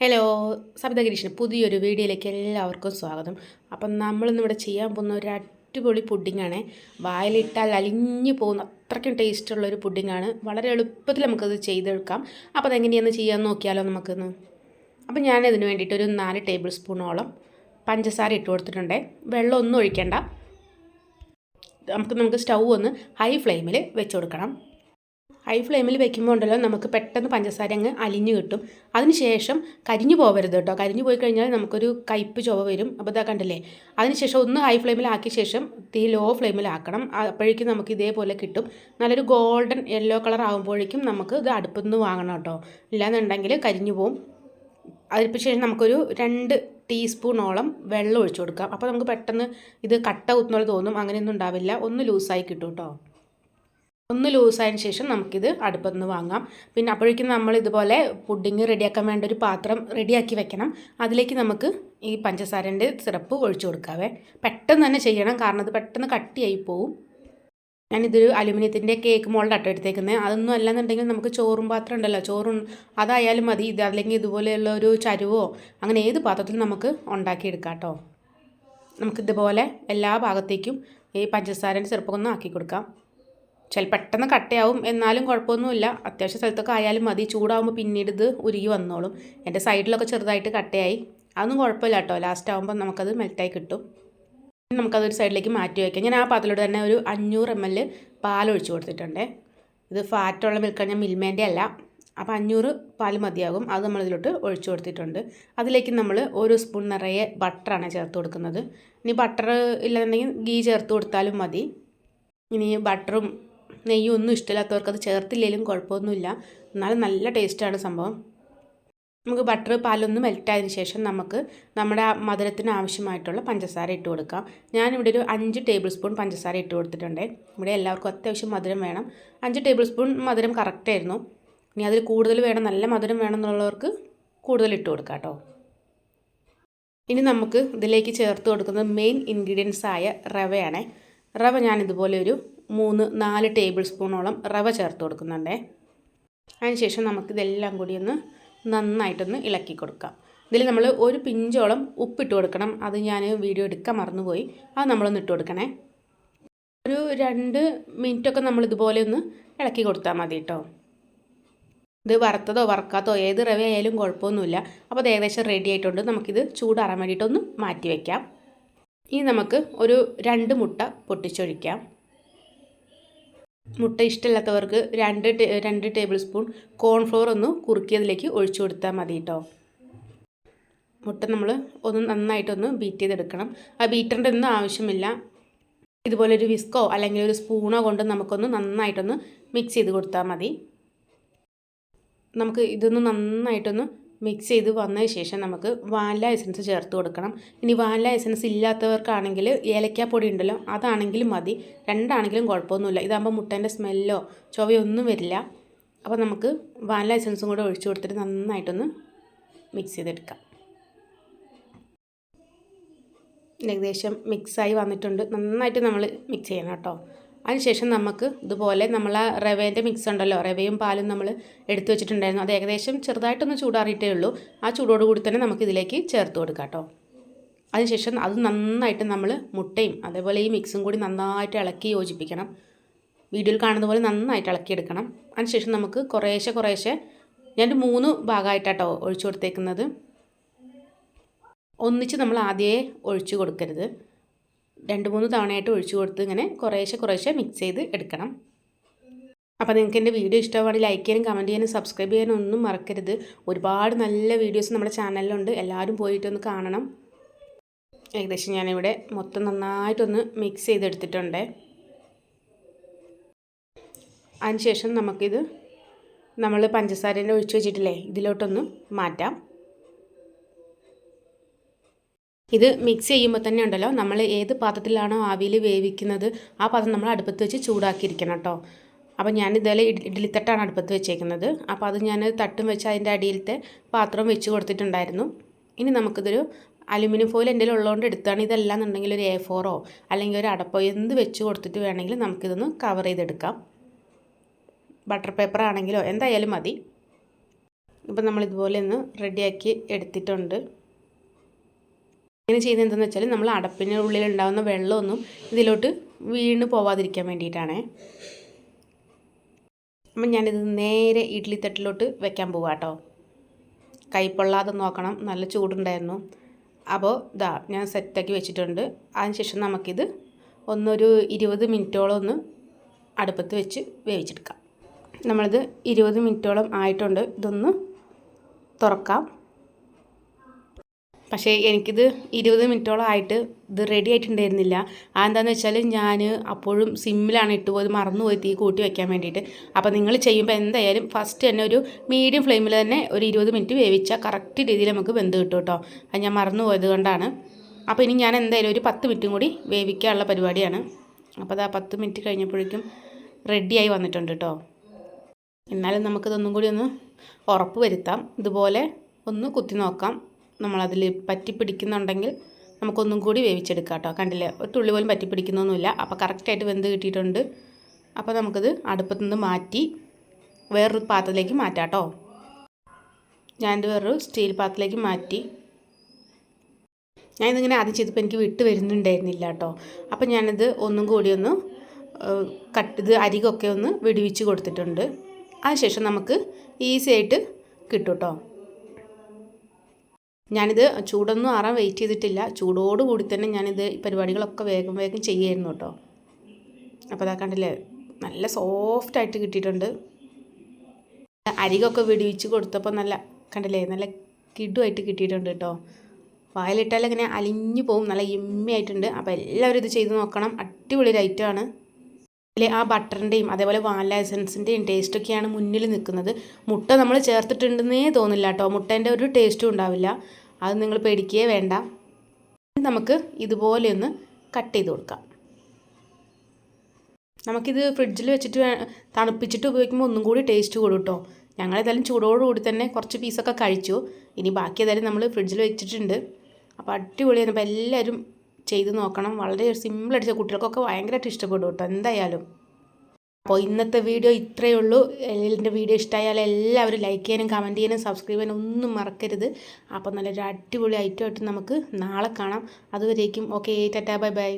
Hello Sabitha ഗിരീഷിന് പുതിയൊരു വീഡിയോയിലേക്ക് എല്ലാവർക്കും സ്വാഗതം. അപ്പം നമ്മളിന്ന് ഇവിടെ ചെയ്യാൻ പോകുന്ന ഒരു അടിപൊളി പുഡിങ്ങാണ് വായിലിട്ടാൽ അലിഞ്ഞു പോകുന്ന അത്രയ്ക്കും ടേസ്റ്റുള്ള ഒരു പുഡിങ്ങാണ് വളരെ എളുപ്പത്തിൽ നമുക്കത് ചെയ്തെടുക്കാം. അപ്പോൾ അതെങ്ങനെയാണെന്ന് ചെയ്യാൻ നോക്കിയാലോ നമുക്കൊന്ന്? അപ്പം ഞാൻ ഇതിന് വേണ്ടിയിട്ട് ഒരു നാല് ടേബിൾ സ്പൂണോളം പഞ്ചസാര ഇട്ട് കൊടുത്തിട്ടുണ്ട്. വെള്ളം ഒന്നും ഒഴിക്കേണ്ട. നമുക്ക് നമുക്ക് സ്റ്റൗ ഒന്ന് ഹൈ ഫ്ലെയിമിൽ വെച്ച് കൊടുക്കണം. ഹൈ ഫ്ലെയിമിൽ വെക്കുമ്പോൾ ഉണ്ടല്ലോ നമുക്ക് പെട്ടെന്ന് പഞ്ചസാര അങ്ങ് അലിഞ്ഞു കിട്ടും. അതിനുശേഷം കരിഞ്ഞു പോകരുത് കേട്ടോ കരിഞ്ഞു പോയി കഴിഞ്ഞാൽ നമുക്കൊരു കയ്പ്പ് ചുവ വരും. അപ്പോൾ ഇതാ കണ്ടില്ലേ? അതിനുശേഷം ഒന്ന് ഹൈ ഫ്ലെയിമിലാക്കിയ ശേഷം തീ ലോ ഫ്ലെയിമിലാക്കണം അപ്പോഴേക്കും നമുക്ക് ഇതേപോലെ കിട്ടും. നല്ലൊരു ഗോൾഡൻ യെല്ലോ കളർ ആകുമ്പോഴേക്കും നമുക്ക് ഇത് അടുപ്പിൽ നിന്ന് വാങ്ങണം കേട്ടോ ഇല്ലാന്നുണ്ടെങ്കിൽ കരിഞ്ഞു പോവും. അതിപ്പോൾ ശേഷം നമുക്കൊരു രണ്ട് ടീസ്പൂണോളം വെള്ളം ഒഴിച്ചു കൊടുക്കാം. അപ്പോൾ നമുക്ക് പെട്ടെന്ന് ഇത് കട്ട കുത്തുന്നത് തോന്നും. അങ്ങനെയൊന്നും ഉണ്ടാവില്ല. ഒന്ന് ലൂസായി കിട്ടും കേട്ടോ ഒന്ന് ലൂസായതിന് ശേഷം നമുക്കിത് അടുപ്പത്ത് നിന്ന് വാങ്ങാം. പിന്നെ അപ്പോഴേക്കും നമ്മൾ ഇതുപോലെ പുഡിങ് റെഡിയാക്കാൻ വേണ്ട ഒരു പാത്രം റെഡിയാക്കി വെക്കണം. അതിലേക്ക് നമുക്ക് ഈ പഞ്ചസാരന്റെ സിറപ്പ് ഒഴിച്ചു കൊടുക്കാവേ. പെട്ടെന്ന് തന്നെ ചെയ്യണം. കാരണം അത് പെട്ടെന്ന് കട്ടിയായി പോവും. ഞാനിതൊരു അലുമിനിയത്തിന്റെ കേക്ക് മോളിൽ അട്ടെടുത്തേക്കുന്നത് അതൊന്നും അല്ലാന്നുണ്ടെങ്കിൽ നമുക്ക് ചോറും പാത്രം ഉണ്ടല്ലോ. ചോറും അതായാലും മതി. ഇത് അല്ലെങ്കിൽ ഇതുപോലെയുള്ള ഒരു ചരുവോ അങ്ങനെ ഏത് പാത്രത്തിലും നമുക്ക് ഉണ്ടാക്കിയെടുക്കാം കേട്ടോ. നമുക്കിതുപോലെ എല്ലാ ഭാഗത്തേക്കും ഈ പഞ്ചസാരന്റെ സിറപ്പൊക്കെ ആക്കി കൊടുക്കാം. ചില പെട്ടെന്ന് കട്ടയാവും എന്നാലും കുഴപ്പമൊന്നുമില്ല. അത്യാവശ്യ സ്ഥലത്തൊക്കെ ആയാലും മതി. ചൂടാവുമ്പോൾ പിന്നീട് ഇത് ഉരുകി വന്നോളും. എന്റെ സൈഡിലൊക്കെ ചെറുതായിട്ട് കട്ടയായി. അതൊന്നും കുഴപ്പമില്ല കേട്ടോ. ലാസ്റ്റ് ആകുമ്പോൾ നമുക്കത് മെൽറ്റായി കിട്ടും. നമുക്കതൊരു സൈഡിലേക്ക് മാറ്റി വയ്ക്കാം ഞാൻ ആ പാത്രത്തിലൂടെ തന്നെ ഒരു അഞ്ഞൂറ് എം എൽ പാൽ ഒഴിച്ച് കൊടുത്തിട്ടുണ്ട്. ഇത് ഫാറ്റുള്ള മിൽക്കാണ് ഞാൻ മിൽമേന്റെ അല്ല. അപ്പോൾ അഞ്ഞൂറ് പാൽ മതിയാകും. അത് നമ്മളിതിലോട്ട് ഒഴിച്ചു കൊടുത്തിട്ടുണ്ട്. അതിലേക്ക് നമ്മൾ ഒരു സ്പൂൺ നിറയെ ബട്ടറാണ് ചേർത്ത് കൊടുക്കുന്നത്. ഇനി ബട്ടർ ഇല്ലെന്നുണ്ടെങ്കിൽ ഗീ ചേർത്ത് കൊടുത്താലും മതി. ഇനി ബട്ടറും നെയ്യും ഒന്നും ഇഷ്ടമില്ലാത്തവർക്ക് അത് ചേർത്തില്ലെങ്കിലും കുഴപ്പമൊന്നുമില്ല. എന്നാലും നല്ല ടേസ്റ്റാണ് സംഭവം. നമുക്ക് ബട്ടർ പാലൊന്ന് മെൽറ്റായതിന് ശേഷം നമുക്ക് നമ്മുടെ മധുരത്തിന് ആവശ്യമായിട്ടുള്ള പഞ്ചസാര ഇട്ട് കൊടുക്കാം. ഞാനിവിടെ ഒരു അഞ്ച് ടേബിൾ സ്പൂൺ പഞ്ചസാര ഇട്ട് കൊടുത്തിട്ടുണ്ട്. ഇവിടെ എല്ലാവർക്കും അത്യാവശ്യം മധുരം വേണം. അഞ്ച് ടേബിൾ സ്പൂൺ മധുരം കറക്റ്റായിരുന്നു ഇനി അതിൽ കൂടുതൽ വേണം നല്ല മധുരം വേണം എന്നുള്ളവർക്ക് കൂടുതൽ ഇട്ട് കൊടുക്കാം കേട്ടോ. ഇനി നമുക്ക് ഇതിലേക്ക് ചേർത്ത് കൊടുക്കുന്നത് മെയിൻ ഇൻഗ്രീഡിയൻസ് ആയ റവയാണ്. റവ ഞാനിതുപോലെ ഒരു മൂന്ന് നാല് ടേബിൾ സ്പൂണോളം റവ ചേർത്ത് കൊടുക്കുന്നുണ്ടേ. അതിനുശേഷം നമുക്കിതെല്ലാം കൂടി ഒന്ന് നന്നായിട്ടൊന്ന് ഇളക്കി കൊടുക്കാം. ഇതിൽ നമ്മൾ ഒരു പിഞ്ചോളം ഉപ്പിട്ട് കൊടുക്കണം. അത് ഞാൻ വീഡിയോ എടുക്കാൻ മറന്നുപോയി. അത് നമ്മളൊന്ന് ഇട്ട് കൊടുക്കണേ. ഒരു രണ്ട് മിനിറ്റൊക്കെ നമ്മൾ ഇതുപോലെ ഒന്ന് ഇളക്കി കൊടുത്താൽ മതി കേട്ടോ ഇത് വറുത്തതോ വറക്കാത്തോ ഏത് റവ ആയാലും കുഴപ്പമൊന്നുമില്ല. അപ്പോൾ അത് ഏകദേശം റെഡി ആയിട്ടുണ്ട്. നമുക്കിത് ചൂടാറാൻ വേണ്ടിയിട്ടൊന്ന് മാറ്റി വയ്ക്കാം ഇനി നമുക്ക് ഒരു രണ്ട് മുട്ട പൊട്ടിച്ചൊഴിക്കാം. മുട്ട ഇഷ്ടമില്ലാത്തവർക്ക് രണ്ട് രണ്ട് ടേബിൾ സ്പൂൺ കോൺഫ്ലോർ ഒന്ന് കുറുക്കിയതിലേക്ക് ഒഴിച്ചു കൊടുത്താൽ മതി കേട്ടോ മുട്ട നമ്മൾ ഒന്ന് നന്നായിട്ടൊന്ന് ബീറ്റ് ചെയ്തെടുക്കണം. ആ ബീറ്ററിന്റെ ഒന്നും ആവശ്യമില്ല. ഇതുപോലെ ഒരു വിസ്കോ അല്ലെങ്കിൽ ഒരു സ്പൂണോ കൊണ്ട് നമുക്കൊന്ന് നന്നായിട്ടൊന്ന് മിക്സ് ചെയ്ത് കൊടുത്താൽ മതി. നമുക്ക് ഇതൊന്ന് നന്നായിട്ടൊന്ന് മിക്സ് ചെയ്ത് വന്നതിന് ശേഷം നമുക്ക് വാനില എസൻസ് ചേർത്ത് കൊടുക്കണം. ഇനി വാനില എസൻസ് ഇല്ലാത്തവർക്കാണെങ്കിൽ ഏലക്കാപ്പൊടി ഉണ്ടല്ലോ അതാണെങ്കിലും മതി. രണ്ടാണെങ്കിലും കുഴപ്പമൊന്നുമില്ല. ഇതാകുമ്പോൾ മുട്ടേന്റെ സ്മെല്ലോ ചൊവയോ ഒന്നും വരില്ല. അപ്പോൾ നമുക്ക് വാനില എസൻസും കൂടെ ഒഴിച്ചു കൊടുത്തിട്ട് നന്നായിട്ടൊന്ന് മിക്സ് ചെയ്തെടുക്കാം. ഏകദേശം മിക്സായി വന്നിട്ടുണ്ട്. നന്നായിട്ട് നമ്മൾ മിക്സ് ചെയ്യണം കേട്ടോ. അതിനുശേഷം നമുക്ക് ഇതുപോലെ നമ്മൾ ആ റവേന്റെ മിക്സ് ഉണ്ടല്ലോ റവയും പാലും നമ്മൾ എടുത്തു വെച്ചിട്ടുണ്ടായിരുന്നു. അത് ഏകദേശം ചെറുതായിട്ടൊന്ന് ചൂടാറിയിട്ടേ ഉള്ളൂ. ആ ചൂടോടുകൂടി തന്നെ നമുക്ക് ഇതിലേക്ക് ചേർത്ത് കൊടുക്കാം കേട്ടോ അതിനുശേഷം അത് നന്നായിട്ട് നമ്മൾ മുട്ടയും അതേപോലെ ഈ മിക്സും കൂടി നന്നായിട്ട് ഇളക്കി യോജിപ്പിക്കണം. വീഡിയോയിൽ കാണുന്ന പോലെ നന്നായിട്ട് ഇളക്കിയെടുക്കണം അതിനുശേഷം നമുക്ക് കുറേശ്ശെ കുറേശ്ശെ ഞാൻ മൂന്ന് ഭാഗമായിട്ടാട്ടോ ഒഴിച്ചു കൊടുത്തേക്കുന്നത്. ഒന്നിച്ച് നമ്മൾ ആദ്യമേ ഒഴിച്ചു കൊടുക്കരുത്. രണ്ട് മൂന്ന് തവണയായിട്ട് ഒഴിച്ചു കൊടുത്ത് ഇങ്ങനെ കുറേശ്ശെ കുറേശ്ശെ മിക്സ് ചെയ്ത് എടുക്കണം. അപ്പോൾ നിങ്ങൾക്ക് എന്റെ വീഡിയോ ഇഷ്ടമാണെങ്കിൽ ലൈക്ക് ചെയ്യാനും കമന്റ് ചെയ്യാനും സബ്സ്ക്രൈബ് ചെയ്യാനും ഒന്നും മറക്കരുത്. ഒരുപാട് നല്ല വീഡിയോസ് നമ്മുടെ ചാനലിലുണ്ട് എല്ലാവരും പോയിട്ടൊന്ന് കാണണം. ഏകദേശം ഞാനിവിടെ മൊത്തം നന്നായിട്ടൊന്ന് മിക്സ് ചെയ്തെടുത്തിട്ടുണ്ട്. അതിനുശേഷം നമുക്കിത് നമ്മൾ പഞ്ചസാരേന്റെ ഒഴിച്ച് വെച്ചിട്ടില്ലേ ഇതിലോട്ടൊന്ന് മാറ്റാം. ഇത് മിക്സ് ചെയ്യുമ്പോൾ തന്നെ ഉണ്ടല്ലോ നമ്മൾ ഏത് പാത്രത്തിലാണോ ആവിയിൽ വേവിക്കുന്നത് ആ പാത്രം നമ്മൾ അടുപ്പത്ത് വെച്ച് ചൂടാക്കിയിരിക്കണം കേട്ടോ. അപ്പോൾ ഞാൻ ഇതുപോലെ ഇഡ്ഡലിത്തട്ടാണ് അടുപ്പത്ത് വെച്ചേക്കുന്നത്. അപ്പോൾ അത് ഞാൻ തട്ടും വെച്ച് അതിന്റെ അടിയിലത്തെ പാത്രം വെച്ച് കൊടുത്തിട്ടുണ്ടായിരുന്നു. ഇനി നമുക്കിതൊരു അലുമിനിയം ഫോയിൽ എന്റെ ഉള്ളതുകൊണ്ട് എടുത്താണ്. ഇതെല്ലാം എന്നുണ്ടെങ്കിൽ ഒരു എ ഫോറോ അല്ലെങ്കിൽ ഒരു അടപ്പോ എന്ത് വെച്ച് കൊടുത്തിട്ട് വേണമെങ്കിൽ നമുക്കിതൊന്ന് കവർ ചെയ്തെടുക്കാം. ബട്ടർ പേപ്പർ ആണെങ്കിലോ എന്തായാലും മതി. ഇപ്പം നമ്മളിതുപോലെ ഒന്ന് റെഡിയാക്കി എടുത്തിട്ടുണ്ട്. ഇങ്ങനെ ചെയ്യുന്നത് എന്താണെന്ന് വെച്ചാൽ നമ്മൾ അടപ്പിന് ഉള്ളിൽ ഉണ്ടാകുന്ന വെള്ളമൊന്നും ഇതിലോട്ട് വീണ് പോവാതിരിക്കാൻ വേണ്ടിയിട്ടാണേ. അപ്പം ഞാനിത് നേരെ ഇഡ്ഡലി തട്ടിലോട്ട് വെക്കാൻ പോവാം കേട്ടോ കൈപ്പൊള്ളാതെ നോക്കണം. നല്ല ചൂടുണ്ടായിരുന്നു. അപ്പോൾ ഇതാ ഞാൻ സെറ്റാക്കി വെച്ചിട്ടുണ്ട്. അതിനുശേഷം നമുക്കിത് ഒന്നൊരു ഇരുപത് മിനിറ്റോളം ഒന്ന് അടുപ്പത്ത് വെച്ച് വേവിച്ചെടുക്കാം. നമ്മളിത് ഇരുപത് മിനിറ്റോളം ആയിട്ടുണ്ട്. ഇതൊന്ന് തുറക്കാം. പക്ഷേ എനിക്കിത് ഇരുപത് മിനിറ്റോളം ആയിട്ട് ഇത് റെഡി ആയിട്ടുണ്ടായിരുന്നില്ല. അതെന്താണെന്ന് വെച്ചാൽ ഞാൻ അപ്പോഴും സിമ്മിലാണ് ഇട്ട് പോയത്. മറന്നുപോയി തീ കൂട്ടി വയ്ക്കാൻ വേണ്ടിയിട്ട്. അപ്പോൾ നിങ്ങൾ ചെയ്യുമ്പോൾ എന്തായാലും ഫസ്റ്റ് തന്നെ ഒരു മീഡിയം ഫ്ലെയിമിൽ തന്നെ ഒരു ഇരുപത് മിനിറ്റ് വേവിച്ചാൽ കറക്റ്റ് രീതിയിൽ നമുക്ക് വെന്ത് കിട്ടും കേട്ടോ. അത് ഞാൻ മറന്നു പോയത് കൊണ്ടാണ്. അപ്പോൾ ഇനി ഞാൻ എന്തായാലും ഒരു പത്ത് മിനിറ്റും കൂടി വേവിക്കാനുള്ള പരിപാടിയാണ്. അപ്പോൾ അത് ആ പത്ത് മിനിറ്റ് കഴിഞ്ഞപ്പോഴേക്കും റെഡിയായി വന്നിട്ടുണ്ട് കേട്ടോ. എന്നാലും നമുക്കിതൊന്നും കൂടി ഒന്ന് ഉറപ്പ് വരുത്താം. ഇതുപോലെ ഒന്ന് കുത്തി നോക്കാം. നമ്മളതിൽ പറ്റി പിടിക്കുന്നുണ്ടെങ്കിൽ നമുക്കൊന്നും കൂടി വേവിച്ചെടുക്കാം കേട്ടോ. കണ്ടില്ലേ? ഒരു തുള്ളി പോലും പറ്റി പിടിക്കുന്നൊന്നുമില്ല അപ്പോൾ കറക്റ്റായിട്ട് വെന്ത് കിട്ടിയിട്ടുണ്ട്. അപ്പോൾ നമുക്കിത് അടുപ്പത്തു നിന്ന് മാറ്റി വേറൊരു പാത്രത്തിലേക്ക് മാറ്റാം കേട്ടോ. ഞാനിത് വേറൊരു സ്റ്റീൽ പാത്രത്തിലേക്ക് മാറ്റി. ഞാനിതിങ്ങനെ ആദ്യം ചെയ്തപ്പോൾ എനിക്ക് വിട്ട് വരുന്നുണ്ടായിരുന്നില്ല കേട്ടോ. അപ്പോൾ ഞാനിത് ഒന്നും കൂടി ഒന്ന് കട്ട് ഇത് അരികൊക്കെ ഒന്ന് വിടുവിച്ച് കൊടുത്തിട്ടുണ്ട്. അതിനുശേഷം നമുക്ക് ഈസി ആയിട്ട് കിട്ടും കേട്ടോ. ഞാനിത് ചൂടൊന്നും ആറാൻ വെയിറ്റ് ചെയ്തിട്ടില്ല. ചൂടോട് കൂടി തന്നെ ഞാനിത് ഈ പരിപാടികളൊക്കെ വേഗം വേഗം ചെയ്യായിരുന്നു കേട്ടോ അപ്പോൾ അതാ കണ്ടില്ലേ നല്ല സോഫ്റ്റായിട്ട് കിട്ടിയിട്ടുണ്ട്. അരികൊക്കെ വെടിവെച്ച് കൊടുത്തപ്പോൾ നല്ല കണ്ടില്ലേ നല്ല കിടുമായിട്ട് കിട്ടിയിട്ടുണ്ട് കേട്ടോ വായിലിട്ടാൽ ഇങ്ങനെ അലിഞ്ഞു പോകും നല്ല എമ്മി ആയിട്ടുണ്ട് അപ്പോൾ എല്ലാവരും ഇത് ചെയ്ത് നോക്കണം. അടിപൊളി ഒരു ഐറ്റമാണ് അതിൽ ആ ബട്ടറിന്റെയും അതേപോലെ വാനില എസൻസിന്റെയും ടേസ്റ്റൊക്കെയാണ് മുന്നിൽ നിൽക്കുന്നത്. മുട്ട നമ്മൾ ചേർത്തിട്ടുണ്ടെന്നേ തോന്നില്ല കേട്ടോ. മുട്ടേന്റെ ഒരു ടേസ്റ്റും ഉണ്ടാവില്ല. അത് നിങ്ങൾ പേടിക്കുകയേ വേണ്ട. നമുക്ക് ഇതുപോലെ ഒന്ന് കട്ട് ചെയ്ത് കൊടുക്കാം. നമുക്കിത് ഫ്രിഡ്ജിൽ വെച്ചിട്ട് തണുപ്പിച്ചിട്ട് ഉപയോഗിക്കുമ്പോൾ ഒന്നും കൂടി ടേസ്റ്റ് കൂടും കേട്ടോ. ഞങ്ങളേതായാലും ചൂടോടുകൂടി തന്നെ കുറച്ച് പീസൊക്കെ കഴിച്ചു. ഇനി ബാക്കി ഏതായാലും നമ്മൾ ഫ്രിഡ്ജിൽ വെച്ചിട്ടുണ്ട്. അപ്പോൾ അടിപൊളിയാണ് അപ്പോൾ എല്ലാവരും ചെയ്ത് നോക്കണം. വളരെ സിമ്പിൾ അടിച്ച കുട്ടികൾക്കൊക്കെ ഭയങ്കരമായിട്ട് ഇഷ്ടപ്പെടും കേട്ടോ. എന്തായാലും. അപ്പോൾ ഇന്നത്തെ വീഡിയോ ഇത്രയേ ഉള്ളൂ. എന്റെ വീഡിയോ ഇഷ്ടമായാൽ എല്ലാവരും ലൈക്ക് ചെയ്യാനും കമന്റ് ചെയ്യാനും സബ്സ്ക്രൈബ് ചെയ്യാനും ഒന്നും മറക്കരുത്. അപ്പോൾ നല്ലൊരു അടിപൊളി ഐറ്റമായിട്ട് നമുക്ക് നാളെ കാണാം. അതുവരേക്കും. Okay tata bye bye